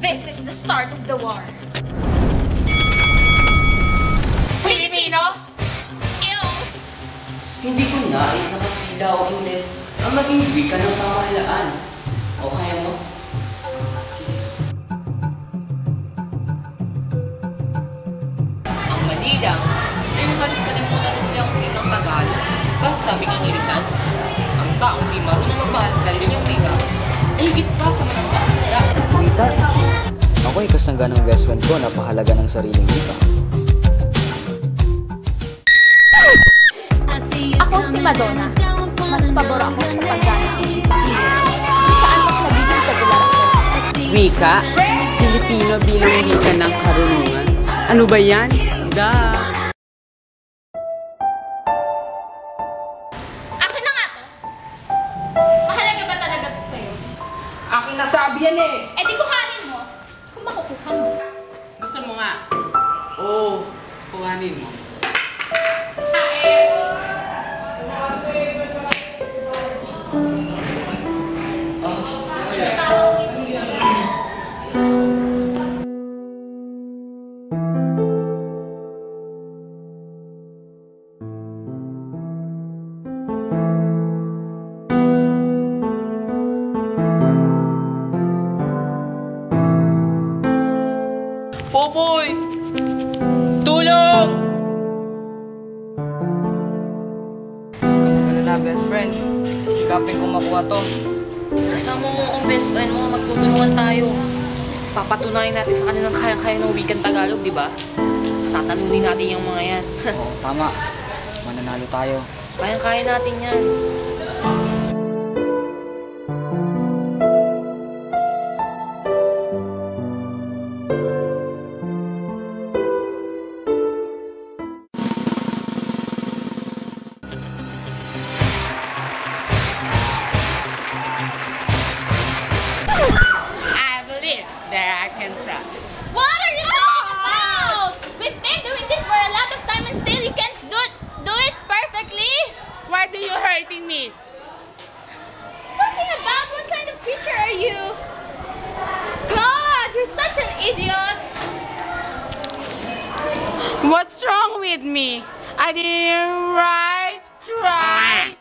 This is the start of the war. Filipino? Ew! Hindi ko nais na Kastila o Ingles ang maging wika ng pamahalaan. O kaya mo? Sige. Ang Manila, ay yung halos kalimutan na nila ang wikang Tagalog. Ba, sabi ni Rizal, ang taong di marunong magmahal sa sarili niyang wika, ay higit pa sa mga sa isla. Wika? Ako'y kasangga ng best friend ko na pahalaga ng sariling wika. Ako si Madonna. Mas pabor ako sa paggana ang English. Kung saan mas nagiging popular ako. Wika? Filipino bilang wika ng karunungan? Ano ba yan? Da! Akin na nga to. Mahalaga ba talaga to sa'yo? Aking nasabi yan eh! Eh di kuhanin mo. Makukuha mo. Gusto mo nga? Oo, kuhanin mo. Popoy! Tulong! Ano na best friend? Sisikapin kong makuha to. Kasama mo ang best friend mo, magtutulungan tayo. Papatunayan natin sa kanilang kayang-kaya ng wikang Tagalog, di ba? Tatalunin natin yung mga yan. Oo, tama. Mananalo tayo. Kayang-kaya natin yan. I that I can try. What are you talking ah! about? We've been doing this for a lot of time and still you can't do it, do it perfectly? Why do you hurting me? Talking about what kind of creature are you? God, you're such an idiot. What's wrong with me? I didn't write